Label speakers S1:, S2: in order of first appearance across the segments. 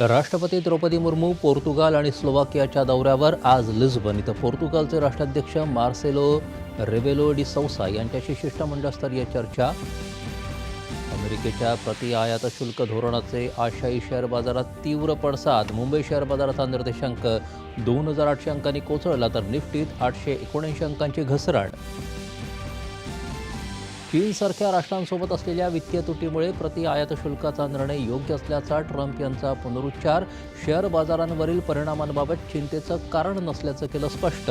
S1: राष्ट्रपती द्रौपदी मुर्मू पोर्तुगाल आणि स्लोवाकियाच्या दौऱ्यावर आज लिस्बन इथं पोर्तुगालचे राष्ट्राध्यक्ष मार्सेलो रेबेलो डी सौसा यांच्याशी शिष्टमंडळस्तरीय चर्चा. अमेरिकेच्या प्रति आयात शुल्क धोरणाचे आशियाई शेअर बाजारात तीव्र पडसाद. मुंबई शेअर बाजाराचा निर्देशांक दोन हजार आठशे अंकांनी कोसळला तर निफ्टीत आठशे एकोणऐंशी अंकांची घसरण. चीनसारख्या राष्ट्रांसोबत असलेल्या वित्तीय तुटीमुळे प्रति आयात शुल्काचा निर्णय योग्य असल्याचा ट्रम्प यांचा पुनरुच्चार शेअर बाजारांवरील परिणामांबाबत चिंतेचं कारण नसल्याचं केलं स्पष्ट.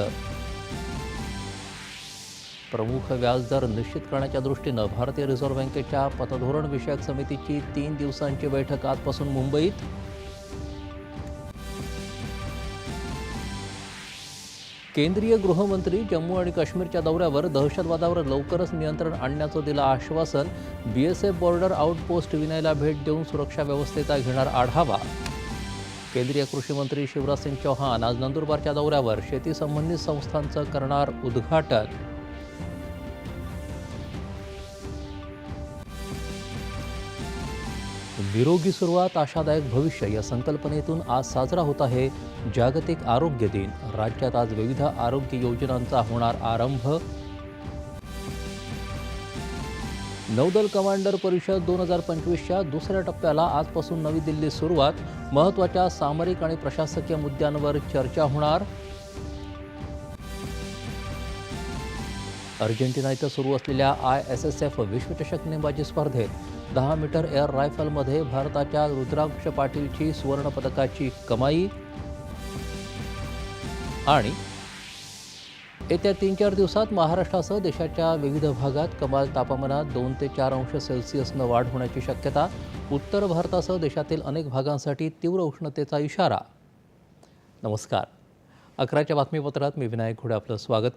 S1: प्रमुख व्याजदर निश्चित करण्याच्या दृष्टीनं भारतीय रिझर्व्ह बँकेच्या पतधोरण विषयक समितीची तीन दिवसांची बैठक आजपासून मुंबईत. केंद्रीय गृहमंत्री जम्मू आणि काश्मीरच्या दौऱ्यावर दहशतवादावर लवकरच नियंत्रण आणण्याचं दिलं आश्वासन. बीएसएफ बॉर्डर आउटपोस्ट विनयला भेट देऊन सुरक्षा व्यवस्थेचा घेणार आढावा. केंद्रीय कृषी मंत्री शिवराज सिंग चौहान आज नंदुरबारच्या दौऱ्यावर शेतीसंबंधित संस्थांचं करणार उद्घाटन. निरोगी सुरुवात आशादायक भविष्य या संकल्पनेतून आज साजरा होत आहे. जागतिक आरोग्य दिन. राज्यात आज विविध आरोग्य योजनांचा होणार आरंभ. नौदल कमांडर परिषद दोन हजार पंचवीसच्या दुसऱ्या टप्प्याला आजपासून नवी दिल्लीत सुरुवात. महत्त्वाच्या सामरिक आणि प्रशासकीय मुद्द्यांवर चर्चा होणार. अर्जेंटिना इथं सुरू असलेल्या आय एस एस एफ विश्वचषक नेमबाजी स्पर्धेत दहा मीटर एअर रायफलमध्ये भारताच्या रुद्राक्ष पाटीलची सुवर्णपदकाची कमाई आणि येत्या तीन चार दिवसात महाराष्ट्रासह देशाच्या विविध भागात कमाल तापमानात दोन ते चार अंश सेल्सिअसनं वाढ होण्याची शक्यता उत्तर भारतासह देशातील अनेक भागांसाठी तीव्र उष्णतेचा इशारा. नमस्कार. अकराच्या बातमीपत्रात मी विनायक घोडे आपलं स्वागत करतो.